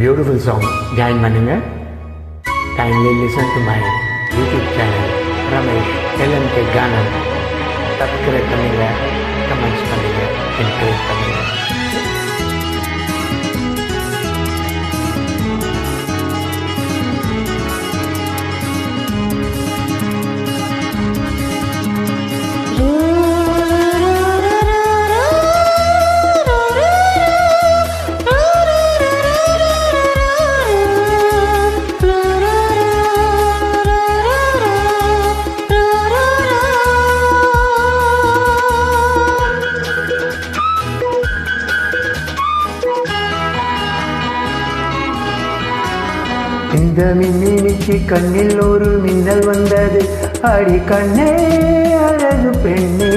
Beautiful song join பண்ணுங்க kindly listen to my YouTube channel Ramesh L N K Ganam subscribe பண்ணுங்க comments பண்ணுங்க encourage பண்ணுங்க. இந்த மின்மினிக்கு கண்ணில் ஒரு மின்னல் வந்தது. அடி கண்ணே அழகு பெண்ணே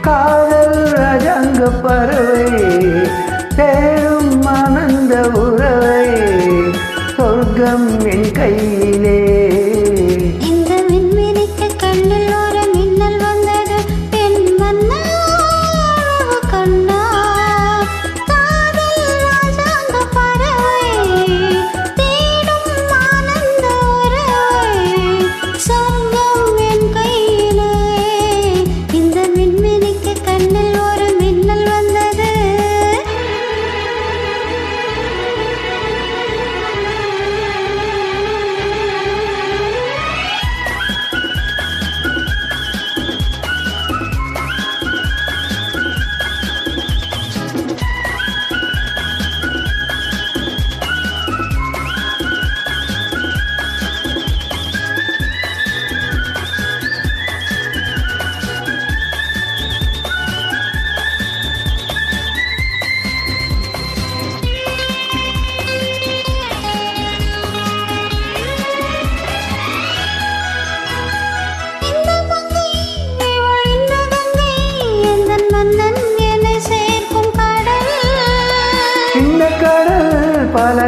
காதல் ரஜங்க பறவை தேடும் ஆனந்த உறவை சொர்க்கம் என் கையிலே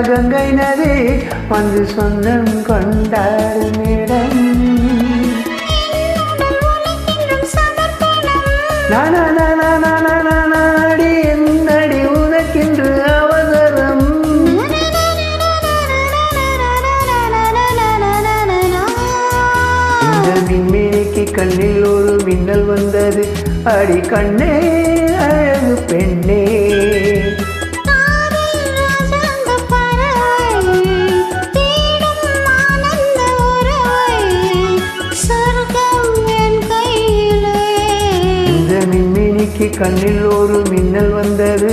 கங்கை நதி வந்து சொந்தம் கொண்டாடும் இடம் உடல் என்னடி உனக்கென்று அவசரம்? இந்த மின்மினிக்கு கண்ணில் ஒரு மின்னல் வந்தது. அடி கண்ணே கண்ணில் ஒரு மின்னல் வந்தது.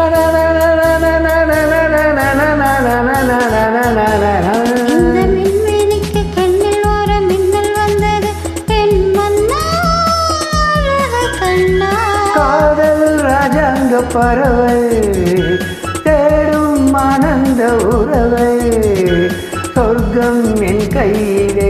தேடும் ஆனந்த உறவை சொர்க்கம் என் கையிலே.